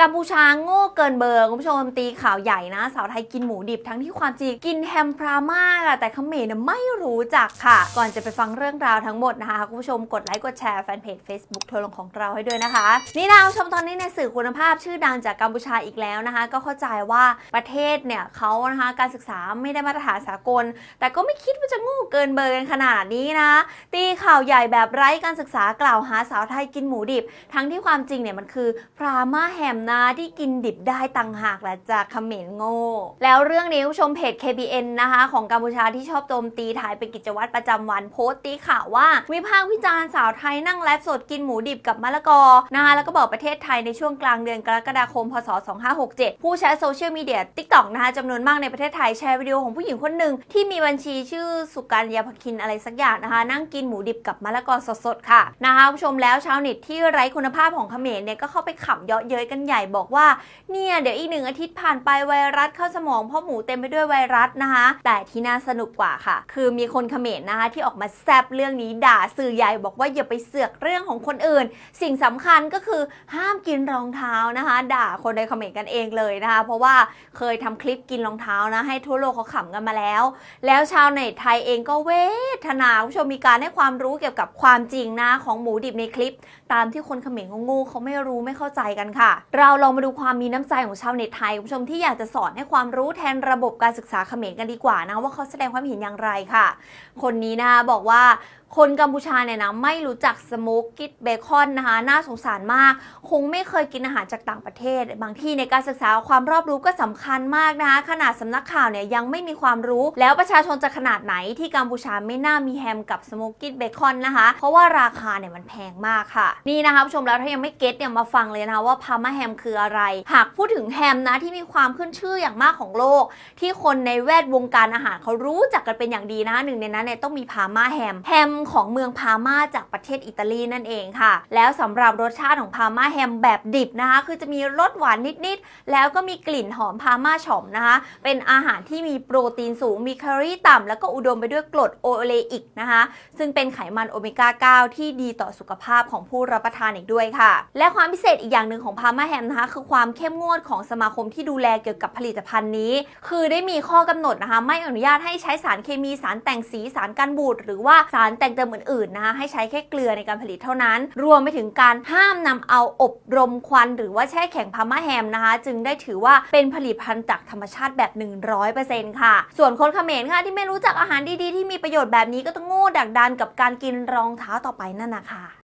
กัมพูชาโง่เกินเบอร์คุณผู้ชมตีข่าวใหญ่นะ สาวไทยกินหมูดิบทั้งที่ความจริงกินแฮมพราม่าอะแต่เขมรไม่รู้จักค่ะ ก่อนจะไปฟังเรื่องราวทั้งหมดนะคะ คุณผู้ชมกดไลค์กดแชร์แฟนเพจ Facebook ทัวร์ลงของเราให้ด้วยนะคะ นี่นะคุณผู้ชมตอนนี้ในสื่อคุณภาพชื่อดังจากกัมพูชาอีกแล้วนะคะ ก็เข้าใจว่าประเทศเนี่ยเขานะคะการศึกษาไม่ได้มาตรฐานสากล แต่ก็ไม่คิดว่าจะโง่เกินเบอร์กันขนาดนี้นะตีข่าวใหญ่แบบไร้การศึกษากล่าวหาสาวไทยกินหมูดิบ ทั้งที่ความจริงเนี่ยมันคือพราม่าแฮมนะ ที่กินดิบได้ต่างหากแหละจากเขมรโง่ แล้วเรื่องนี้ผู้ชมเพจ KBN นะคะ ของกัมพูชาที่ชอบโจมตีถ่ายเป็นกิจวัตรประจำวันโพสต์ตีข่าวว่า วิพากษ์วิจารณ์สาวไทยนั่งไลฟ์สดกินหมูดิบกับมะละกอนะคะแล้วก็บอกประเทศไทยในช่วงกลางเดือนกรกฎาคมพศ 2567 ผู้ใช้โซเชียลมีเดีย TikTok นะคะจำนวนมากในประเทศไทยแชร์วิดีโอของผู้หญิงคนหนึ่งที่มีบัญชีชื่อสุกัญญาภคินอะไรสักอย่างนะคะนั่งกินหมูดิบกับมะละกอสดๆค่ะนะคะผู้ชมแล้วชาวเน็ตที่ไร้คุณภาพของเขมรเนี่ยก็เข้าไปขำเยาะเย้ยกันใหญ่บอกว่าเนี่ยเดี๋ยวอีกหนึ่งอาทิตย์ผ่านไปไวรัสเข้าสมองเพ่อหมูเต็มไปด้วยไวรัสนะคะ แต่ที่น่าสนุกกว่าค่ะ คือมีคนเขมรนะคะที่ออกมาแซบเรื่องนี้ด่าสื่อใหญ่บอกว่าอย่าไปเสือกเรื่องของคนอื่น สิ่งสำคัญก็คือห้ามกินรองเท้านะคะ ด่าคนในเขมรกันเองเลยนะคะ เพราะว่าเคยทำคลิปกินรองเท้านะให้ทั่วโลกเขาขำกันมาแล้ว แล้วชาวเน็ตไทยเองก็เวทนาคุณผู้ชมมีการให้ความรู้เกี่ยวกับความจริงนะของหมูดิบในคลิป ตามที่คนเขมรเขาโงูเขาไม่รู้ไม่เข้าใจกันค่ะเราลองมาดูความมีน้ำใจของชาวเน็ตไทยคุณผู้ชมที่อยากจะสอนให้ความรู้แทนระบบการศึกษาเขมรกันดีกว่านะว่าเขาแสดงความเห็นอย่างไรค่ะ คนนี้นะคะบอกว่าคนกัมพูชาเนี่ยนะไม่รู้จักสโมกกิดเบคอนนะคะน่าสงสารมาก คงไม่เคยกินอาหารจากต่างประเทศ บางที่ในการศึกษาความรอบรู้ก็สำคัญมากนะคะขนาดสำนักข่าวเนี่ยยังไม่มีความรู้ แล้วประชาชนจะขนาดไหนที่กัมพูชาไม่น่ามีแฮมกับสโมกกิดเบคอนนะคะ เพราะว่าราคาเนี่ยมันแพงมากค่ะ นี่นะคะผู้ชมแล้วถ้ายังไม่เก็ตเนี่ยมาฟังเลยนะคะว่าพามาแฮมคืออะไร หากพูดถึงแฮมนะที่มีความขึ้นชื่ออย่างมากของโลก ที่คนในแวดวงการอาหารเขารู้จักกันเป็นอย่างดีนะคะหนึ่งในนั้นเนี่ยต้องมีพาม่าแฮมแฮมของเมืองพาม่าจากประเทศอิตาลีนั่นเองค่ะ แล้วสำหรับรสชาติของพาม่าแฮมแบบดิบนะคะ คือจะมีรสหวานนิดๆ แล้วก็มีกลิ่นหอมพาม่าฉ่อมนะคะ เป็นอาหารที่มีโปรตีนสูง มีแคลอรี่ต่ำแล้วก็อุดมไปด้วยกรดโอเลอิกนะคะ ซึ่งเป็นไขมันโอเมก้า 9 ที่ดีต่อสุขภาพของผู้รับประทานอีกด้วยค่ะ และความพิเศษอีกอย่างหนึ่งของพาม่าแฮมนะคะคือความเข้มงวดของสมาคมที่ดูแลเกี่ยวกับผลิตภัณฑ์นี้ คือได้มีข้อกำหนดนะคะ ไม่อนุญาตให้ใช้สารเคมีสารแต่งสีสารกันบูดหรือว่าสารแต่งเติมอื่นๆนะคะให้ใช้แค่เกลือในการผลิตเท่านั้น รวมไปถึงการห้ามนำเอาอบรมควัน หรือว่าแช่แข็งพาม่าแฮมนะคะ จึงได้ถือว่าเป็นผลิตภัณฑ์จากธรรมชาติแบบ 100%ค่ะ ส่วนคนเขมรค่ะที่ไม่รู้จักอาหารดีๆที่มีประโยชน์แบบนี้ก็ต้องโง่ดักดันกับการกินรองเท้าต่อไปนั่นนะคะ